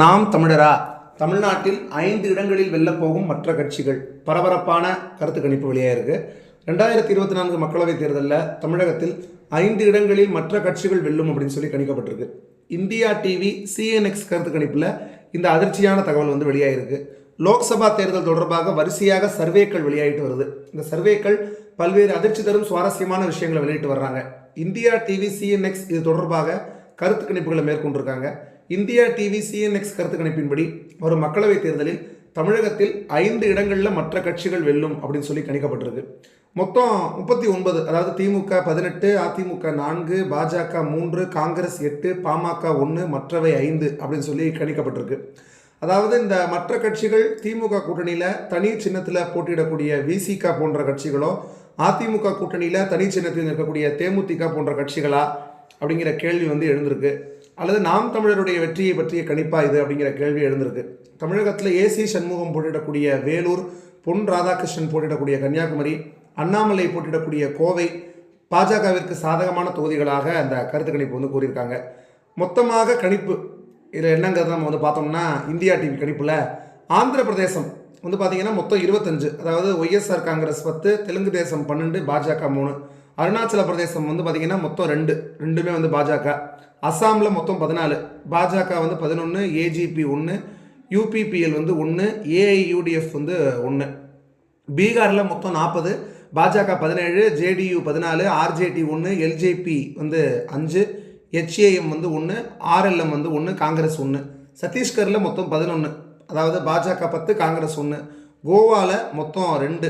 நாம் தமிழரா? தமிழ்நாட்டில் ஐந்து இடங்களில் வெல்லப்போகும் மற்ற கட்சிகள். பரபரப்பான கருத்து கணிப்பு வெளியாக இருக்கு. ரெண்டாயிரத்தி இருபத்தி நான்கு மக்களவைத் தேர்தலில் தமிழகத்தில் ஐந்து இடங்களில் மற்ற கட்சிகள் வெல்லும் அப்படின்னு சொல்லி கணிக்கப்பட்டிருக்கு. இந்தியா டிவி சிஎன்எக்ஸ் கருத்து கணிப்பில் இந்த அதிர்ச்சியான தகவல் வந்து வெளியாகிருக்கு லோக்சபா தேர்தல் தொடர்பாக வரிசையாக சர்வேக்கள் வெளியாகிட்டு வருது. இந்த சர்வேக்கள் பல்வேறு அதிர்ச்சி தரும் சுவாரஸ்யமான விஷயங்களை வெளியிட்டு வர்றாங்க. இந்தியா டிவி சிஎன்எக்ஸ் இது தொடர்பாக கருத்து கணிப்புகளை மேற்கொண்டிருக்காங்க. இந்தியா டிவி சிஎன்எக்ஸ் கருத்து கணிப்பின்படி வரும் மக்களவைத் தேர்தலில் தமிழகத்தில் ஐந்து இடங்களில் மற்ற கட்சிகள் வெல்லும் அப்படின்னு சொல்லி கணிக்கப்பட்டிருக்கு. மொத்தம் முப்பத்தி ஒன்பது அதாவது திமுக பதினெட்டு அதிமுக நான்கு பாஜக மூன்று காங்கிரஸ் எட்டு பாமக ஒன்று மற்றவை ஐந்து அப்படின்னு சொல்லி கணிக்கப்பட்டிருக்கு. அதாவது இந்த மற்ற கட்சிகள் திமுக கூட்டணியில் தனி சின்னத்தில் போட்டியிடக்கூடிய விசிக போன்ற கட்சிகளோ அதிமுக கூட்டணியில் தனி சின்னத்தில் இருக்கக்கூடிய தேமுதிக போன்ற கட்சிகளா அப்படிங்கிற கேள்வி வந்து எழுந்திருக்கு. அல்லது நாம் தமிழருடைய வெற்றியை பற்றிய கணிப்பா இது அப்படிங்கிற கேள்வி எழுந்திருக்கு. தமிழகத்தில் ஏசி சண்முகம் போட்டியிடக்கூடிய வேலூர் பொன் ராதாகிருஷ்ணன் போட்டியிடக்கூடிய கன்னியாகுமரி அண்ணாமலை போட்டியிடக்கூடிய கோவை பாஜகவிற்கு சாதகமான தொகுதிகளாக அந்த கருத்து கணிப்பு வந்து கூறியிருக்காங்க. மொத்தமாக கணிப்பு இதில் என்னங்கிறத நம்ம வந்து பார்த்தோம்னா இந்தியா டிவி கணிப்பில் ஆந்திர பிரதேசம் வந்து பார்த்திங்கன்னா மொத்தம் இருபத்தஞ்சு. அதாவது ஒய்எஸ்ஆர் காங்கிரஸ் பத்து தெலுங்கு தேசம் பன்னெண்டு பாஜக மூணு. அருணாச்சல பிரதேசம் வந்து பார்த்தீங்கன்னா மொத்தம் ரெண்டு ரெண்டுமே வந்து பாஜக. அஸ்ஸாமில் மொத்தம் பதினாலு. பாஜக வந்து பதினொன்று ஏஜிபி ஒன்று யூபிபிஎல் வந்து ஒன்று ஏஐயூடிஎஃப் வந்து ஒன்று பீகாரில் மொத்தம் நாற்பது பாஜக பதினேழு ஜேடியு பதினாலு ஆர்ஜேடி ஒன்று எல்ஜேபி வந்து அஞ்சு ஹெச்ஏஎம் வந்து ஒன்று ஆர்எல்எம் வந்து ஒன்று காங்கிரஸ் ஒன்று சத்தீஸ்கரில் மொத்தம் பதினொன்று அதாவது பாஜக பத்து காங்கிரஸ் ஒன்று கோவாவில் மொத்தம் ரெண்டு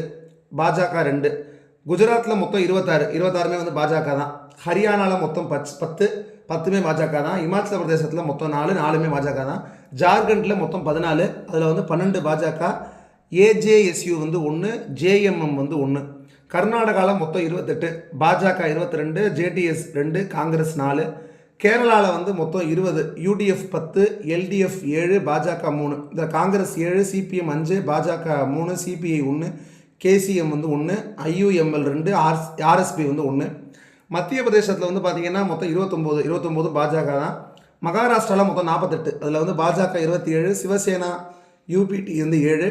பாஜக ரெண்டு. குஜராத்தில் மொத்தம் இருபத்தாறு இருபத்தாறுமே வந்து பாஜக தான். ஹரியானாவில் மொத்தம் பச் பத்து பத்துமே பாஜக தான். இமாச்சல பிரதேசத்தில் மொத்தம் நாலு நாலுமே பாஜக தான். ஜார்க்கண்டில் மொத்தம் பதினாலு அதில் வந்து பன்னெண்டு பாஜக ஏஜேஎஸ்யூ வந்து ஒன்று ஜேஎம்எம் வந்து ஒன்று கர்நாடகாவில் மொத்தம் இருபத்தெட்டு பாஜக இருபத்தி ரெண்டு ஜேடிஎஸ் ரெண்டு காங்கிரஸ் நாலு. கேரளாவில் வந்து மொத்தம் இருபது யூடிஎஃப் பத்து எல்டிஎஃப் ஏழு பாஜக மூணு. இந்த காங்கிரஸ் ஏழு சிபிஎம் அஞ்சு பாஜக மூணு சிபிஐ ஒன்று கேசிஎம் வந்து ஒன்று ஐயூஎம்எல் ரெண்டு ஆர் ஆர்எஸ்பி வந்து ஒன்று மத்திய பிரதேசத்தில் வந்து பார்த்திங்கன்னா மொத்தம் இருபத்தொம்போது இருபத்தொம்போது பாஜக தான். மகாராஷ்டிராவில் மொத்தம் நாற்பத்தெட்டு அதில் வந்து பாஜக இருபத்தி ஏழு சிவசேனா யூபிடி வந்து ஏழு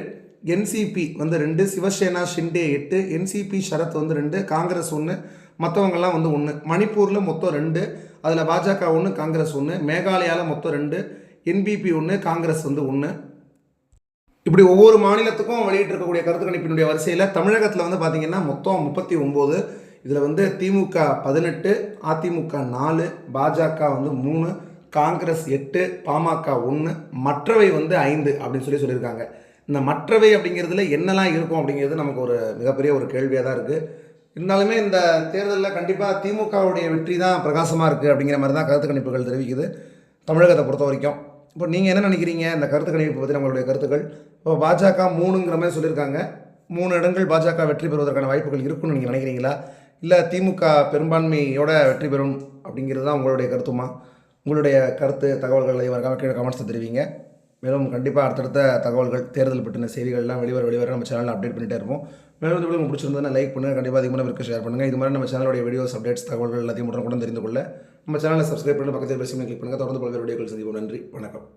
என்சிபி வந்து ரெண்டு சிவசேனா ஷிண்டே எட்டு என்சிபி ஷரத் வந்து ரெண்டு காங்கிரஸ் ஒன்று மற்றவங்கெல்லாம் வந்து ஒன்று மணிப்பூரில் மொத்தம் ரெண்டு அதில் பாஜக ஒன்று காங்கிரஸ் ஒன்று மேகாலயாவில் மொத்தம் ரெண்டு என்பிபி ஒன்று காங்கிரஸ் வந்து ஒன்று இப்படி ஒவ்வொரு மாநிலத்துக்கும் வெளியிட்டிருக்கக்கூடிய கருத்து கணிப்பினுடைய வரிசையில் தமிழகத்தில் வந்து பார்த்திங்கன்னா மொத்தம் முப்பத்தி ஒம்பது இதில் வந்து திமுக பதினெட்டு அதிமுக நாலு பாஜக வந்து மூணு காங்கிரஸ் எட்டு பாமக ஒன்று மற்றவை வந்து ஐந்து அப்படின்னு சொல்லி சொல்லியிருக்காங்க. இந்த மற்றவை அப்படிங்கிறதுல என்னெல்லாம் இருக்கும் அப்படிங்கிறது நமக்கு ஒரு மிகப்பெரிய ஒரு கேள்வியாக தான் இருக்குது இருந்தாலுமே இந்த தேர்தலில் கண்டிப்பாக திமுகவுடைய வெற்றி தான் பிரகாசமாக இருக்குது அப்படிங்கிற மாதிரி தான் கருத்து கணிப்புகள் தெரிவிக்குது தமிழகத்தை பொறுத்த வரைக்கும் இப்போ நீங்கள் என்ன நினைக்கிறீங்க? இந்த கருத்து கணிப்பு பற்றி நம்மளுடைய கருத்துக்கள். இப்போ பாஜக மூணுங்கிற மாதிரி சொல்லியிருக்காங்க. மூணு இடங்கள் பாஜக வெற்றி பெறுவதற்கான வாய்ப்புகள் இருக்குன்னு நீங்கள் நினைக்கிறீங்களா? இல்லை திமுக பெரும்பான்மையோட வெற்றி பெறும் அப்படிங்கிறது தான் உங்களுடைய கருத்துமா? உங்களுடைய கருத்து தகவல்களை வரக்காம கீழே கமெண்ட்ஸை தெரிவிங்க. மேலும் கண்டிப்பாக அடுத்தடுத்த தகவல்கள் தேர்தல் பற்றின செய்திகள்லாம் வெளிவர வெளிவர நம்ம சேனலில் அப்டேட் பண்ணிட்டே இருப்போம். மேலும் இந்த வீடியோ உங்களுக்கு பிடிச்சிருந்தா லைக் பண்ணுங்கள் கண்டிப்பாக அதிகமாக இருக்கு ஷேர் பண்ணுங்கள் இது மாதிரி நம்ம சேனலுடைய வீடியோஸ் அப்டேட்ஸ் தகவல்கள் எல்லாத்தையும் உடனுக்குடன் தெரிந்து கொள்ள நம்ம சேனலை சப்ஸ்கிரைப் பண்ணி பக்கத்தில் பேசி கிளிக் பண்ணுங்கள் தொடர்ந்து பல்வேறு வீடியோக்கள் சந்திப்போம். நன்றி. வணக்கம்.